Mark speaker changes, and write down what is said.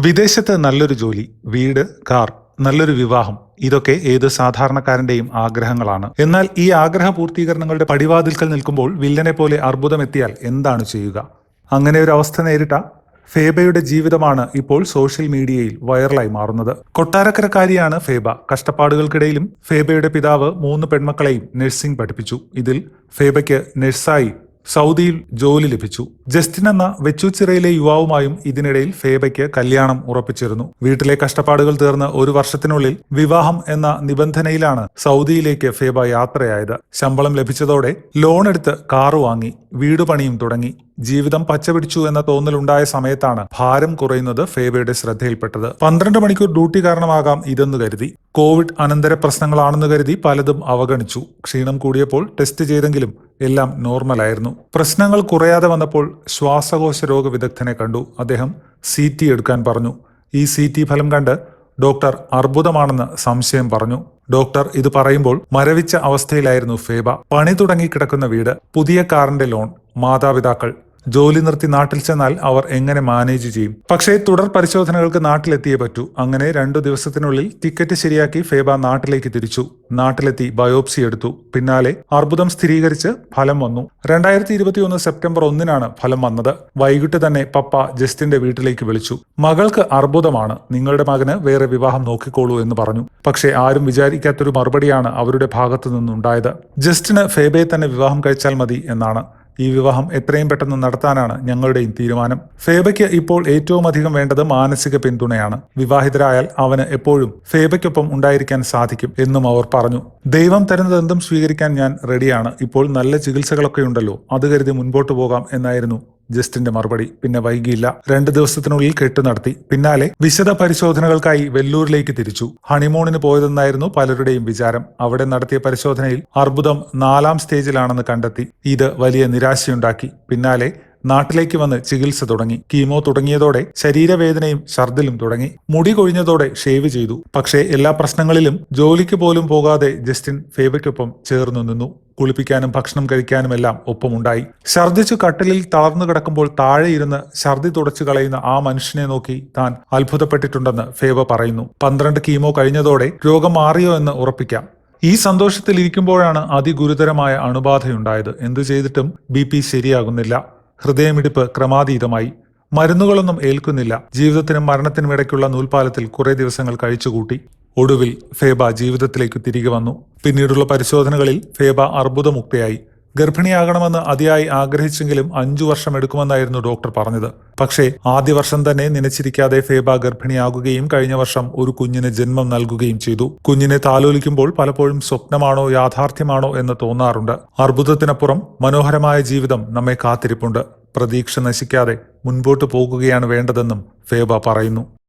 Speaker 1: വിദേശത്ത് നല്ലൊരു ജോലി വീട് കാർ നല്ലൊരു വിവാഹം ഇതൊക്കെ ഏത് സാധാരണക്കാരന്റെയും ആഗ്രഹങ്ങളാണ്. എന്നാൽ ഈ ആഗ്രഹ പൂർത്തീകരണങ്ങളുടെ പടിവാതിൽക്കൽ നിൽക്കുമ്പോൾ വില്ലനെ പോലെ അർബുദമെത്തിയാൽ എന്താണ് ചെയ്യുക? അങ്ങനെ ഒരു അവസ്ഥ നേരിട്ട ഫേബയുടെ ജീവിതമാണ് ഇപ്പോൾ സോഷ്യൽ മീഡിയയിൽ വൈറലായി മാറുന്നത്. കൊട്ടാരക്കരക്കാരിയാണ് ഫേബ. കഷ്ടപ്പാടുകൾക്കിടയിലും ഫേബയുടെ പിതാവ് മൂന്ന് പെൺമക്കളെയും നഴ്സിംഗ് പഠിപ്പിച്ചു. ഇതിൽ ഫേബയ്ക്ക് നഴ്സായി സൗദിയിൽ ജോലി ലഭിച്ചു. ജസ്റ്റിൻ എന്ന വെച്ചുച്ചിറയിലെ യുവാവുമായും ഇതിനിടയിൽ ഫേബയ്ക്ക് കല്യാണം ഉറപ്പിച്ചിരുന്നു. വീട്ടിലെ കഷ്ടപ്പാടുകൾ തീർന്ന് ഒരു വർഷത്തിനുള്ളിൽ വിവാഹം എന്ന നിബന്ധനയിലാണ് സൗദിയിലേക്ക് ഫേബ യാത്രയായത്. ശമ്പളം ലഭിച്ചതോടെ ലോൺ എടുത്ത് കാറ് വാങ്ങി വീട് പണിയും തുടങ്ങി. ജീവിതം പച്ചപിടിച്ചു എന്ന തോന്നലുണ്ടായ സമയത്താണ് ഭാരം കുറയുന്നത് ഫേബയുടെ ശ്രദ്ധയിൽപ്പെട്ടത്. പന്ത്രണ്ട് മണിക്കൂർ ഡ്യൂട്ടി കാരണമാകാം ഇതെന്ന് കരുതി. കോവിഡ് അനന്തര പ്രശ്നങ്ങളാണെന്ന് കരുതി പലതും അവഗണിച്ചു. ക്ഷീണം കൂടിയപ്പോൾ ടെസ്റ്റ് ചെയ്തെങ്കിലും എല്ലാം നോർമലായിരുന്നു. പ്രശ്നങ്ങൾ കുറയാതെ വന്നപ്പോൾ ശ്വാസകോശ രോഗ വിദഗ്ധനെ കണ്ടു. അദ്ദേഹം സി ടി എടുക്കാൻ പറഞ്ഞു. ഈ സി ടി ഫലം കണ്ട് ഡോക്ടർ അർബുദമാണെന്ന് സംശയം പറഞ്ഞു. ഡോക്ടർ ഇത് പറയുമ്പോൾ മരവിച്ച അവസ്ഥയിലായിരുന്നു ഫേബ. പണി തുടങ്ങി കിടക്കുന്ന വീട് പുതിയ കാറിന്റെ ലോൺ മാതാപിതാക്കൾ ജോലി നിർത്തി നാട്ടിൽ ചെന്നാൽ അവർ എങ്ങനെ മാനേജ് ചെയ്യും? പക്ഷേ തുടർ പരിശോധനകൾക്ക് നാട്ടിലെത്തിയേ പറ്റൂ. അങ്ങനെ രണ്ടു ദിവസത്തിനുള്ളിൽ ടിക്കറ്റ് ശരിയാക്കി ഫേബ നാട്ടിലേക്ക് തിരിച്ചു. നാട്ടിലെത്തി ബയോപ്സി എടുത്തു. പിന്നാലെ അർബുദം സ്ഥിരീകരിച്ച് ഫലം വന്നു. രണ്ടായിരത്തി ഇരുപത്തിയൊന്ന് സെപ്റ്റംബർ ഒന്നിനാണ് ഫലം വന്നത്. വൈകിട്ട് തന്നെ പപ്പ ജസ്റ്റിന്റെ വീട്ടിലേക്ക് വിളിച്ചു. മകൾക്ക് അർബുദമാണ്. നിങ്ങളുടെ മകന് വേറെ വിവാഹം നോക്കിക്കോളൂ എന്ന് പറഞ്ഞു. പക്ഷേ ആരും വിചാരിക്കാത്തൊരു മറുപടിയാണ് അവരുടെ ഭാഗത്തു നിന്നുണ്ടായത് ജസ്റ്റിന് ഫേബയെ തന്നെ വിവാഹം കഴിച്ചാൽ മതി എന്നാണ്. ഈ വിവാഹം എത്രയും പെട്ടെന്ന് നടത്താനാണ് ഞങ്ങളുടെയും തീരുമാനം. ഫേബയ്ക്ക് ഇപ്പോൾ ഏറ്റവും അധികം വേണ്ടത് മാനസിക പിന്തുണയാണ്. വിവാഹിതരായാൽ അവന് എപ്പോഴും ഫേബയ്ക്കൊപ്പം ഉണ്ടായിരിക്കാൻ സാധിക്കും എന്നും അവർ പറഞ്ഞു. ദൈവം തരുന്നതെന്തും സ്വീകരിക്കാൻ ഞാൻ റെഡിയാണ് ഇപ്പോൾ നല്ല ചികിത്സകളൊക്കെ ഉണ്ടല്ലോ. അത് കരുതി മുൻപോട്ട് പോകാം എന്നായിരുന്നു ജസ്റ്റിന്റെ മറുപടി പിന്നെ വൈകിയില്ല. രണ്ട് ദിവസത്തിനുള്ളിൽ കെട്ടു നടത്തി. പിന്നാലെ വിശദ പരിശോധനകൾക്കായി വെല്ലൂരിലേക്ക് തിരിച്ചു. ഹണിമൂണിന് പോയതെന്നായിരുന്നു പലരുടെയും വിചാരം. അവിടെ നടത്തിയ പരിശോധനയിൽ അർബുദം നാലാം സ്റ്റേജിലാണെന്ന് കണ്ടെത്തി. ഇത് വലിയ നിരാശയുണ്ടാക്കി. പിന്നാലെ നാട്ടിലേക്ക് വന്ന് ചികിത്സ തുടങ്ങി. കീമോ തുടങ്ങിയതോടെ ശരീരവേദനയും ഛർദിലും തുടങ്ങി. മുടി കൊഴിഞ്ഞതോടെ ഷേവ് ചെയ്തു. പക്ഷേ എല്ലാ പ്രശ്നങ്ങളിലും ജോലിക്ക് പോലും പോകാതെ ജസ്റ്റിൻ ഫേബയ്ക്കൊപ്പം ചേർന്നു നിന്നു. കുളിപ്പിക്കാനും ഭക്ഷണം കഴിക്കാനും എല്ലാം ഒപ്പമുണ്ടായി. ഛർദിച്ചു കട്ടിലിൽ തളർന്നു കിടക്കുമ്പോൾ താഴെ ഇരുന്ന് ഛർദി തുടച്ചു കളയുന്ന ആ മനുഷ്യനെ നോക്കി താൻ അത്ഭുതപ്പെട്ടിട്ടുണ്ടെന്ന് ഫേവ പറയുന്നു. പന്ത്രണ്ട് കീമോ കഴിഞ്ഞതോടെ രോഗം മാറിയോ എന്ന് ഉറപ്പിക്കാം. ഈ സന്തോഷത്തിൽ ഇരിക്കുമ്പോഴാണ് അതിഗുരുതരമായ അണുബാധയുണ്ടായത്. എന്തു ചെയ്തിട്ടും ബി പി ശരിയാകുന്നില്ല. ഹൃദയമിടിപ്പ് ക്രമാതീതമായി. മരുന്നുകളൊന്നും ഏൽക്കുന്നില്ല. ജീവിതത്തിനും മരണത്തിനും ഇടയ്ക്കുള്ള നൂൽപാലത്തിൽ കുറേ ദിവസങ്ങൾ കഴിച്ചുകൂട്ടി. ഒടുവിൽ ഫേബ ജീവിതത്തിലേക്ക് തിരികെ വന്നു. പിന്നീടുള്ള പരിശോധനകളിൽ ഫേബ അർബുദമുക്തയായി. ഗർഭിണിയാകണമെന്ന് അതിയായി ആഗ്രഹിച്ചെങ്കിലും അഞ്ചു വർഷം എടുക്കുമെന്നായിരുന്നു ഡോക്ടർ പറഞ്ഞത്. പക്ഷേ ആദ്യ വർഷം തന്നെ നനച്ചിരിക്കാതെ ഫേബ ഗർഭിണിയാകുകയും കഴിഞ്ഞ വർഷം ഒരു കുഞ്ഞിന് ജന്മം നൽകുകയും ചെയ്തു. കുഞ്ഞിനെ താലോലിക്കുമ്പോൾ പലപ്പോഴും സ്വപ്നമാണോ യാഥാർത്ഥ്യമാണോ എന്ന് തോന്നാറുണ്ട്. അർബുദത്തിനപ്പുറം മനോഹരമായ ജീവിതം നമ്മെ കാത്തിരിപ്പുണ്ട്. പ്രതീക്ഷ നശിക്കാതെ മുൻപോട്ട് പോകുകയാണ് വേണ്ടതെന്നും ഫേബ പറയുന്നു.